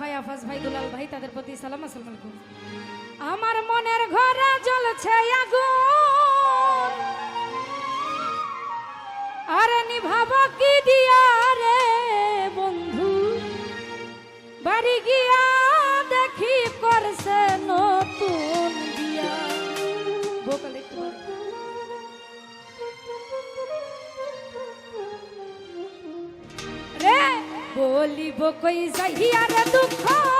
ভাই, আফাজ ভাই, দুলাল ভাই, তাদের প্রতি সালাম আসসালামু আলাইকুম আমার মনের ঘরে জ্বলছে আগুন। আরে নিভাব কি দিয়া রে বন্ধু? বাড়ি গিয়া বলিব কই যাইয়া রে দুঃখ?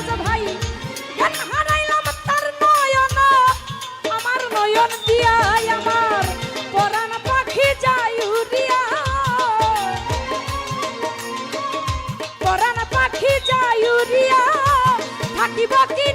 আজ ভাই হারাইলাম তার নয়ন? আমার নয়ন দিয়াই আমার পরাণ পাখি যাই উড়িয়া। পরাণ পাখি যাই উড়িয়া, থাকিব কি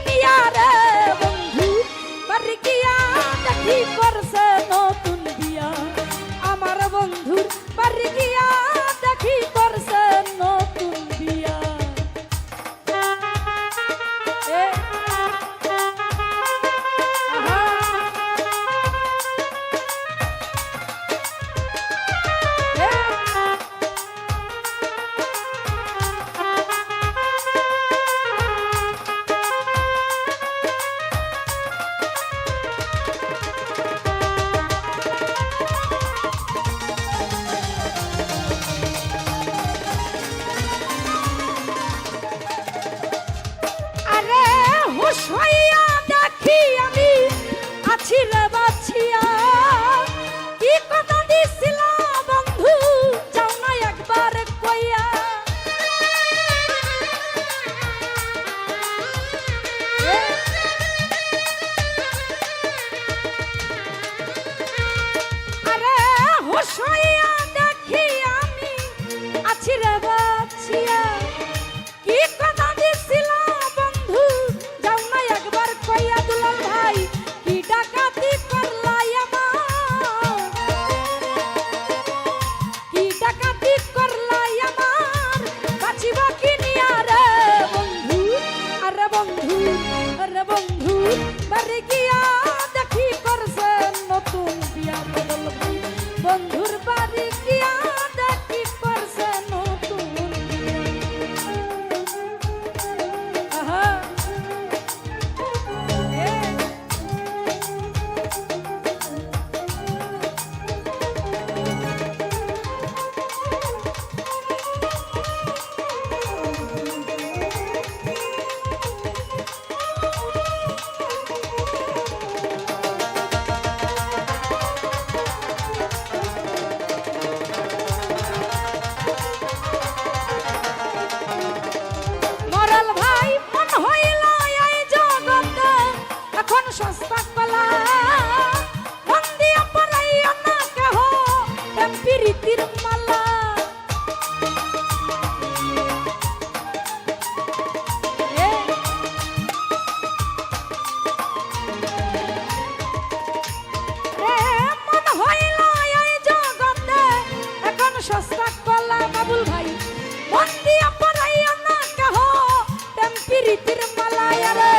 প্রীতির মালায়ারে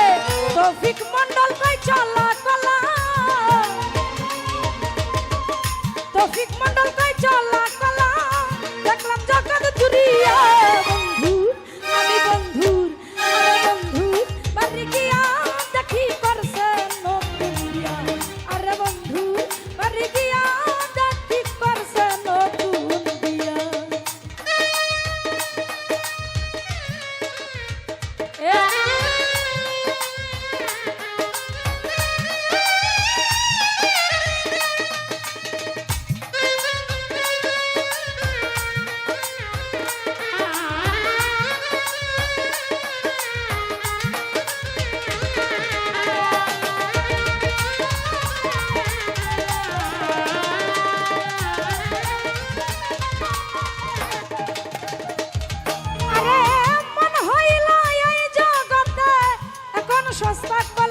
তৌফিক মন্ডল কই চলা কলা। Koş aslan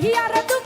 He y arre tu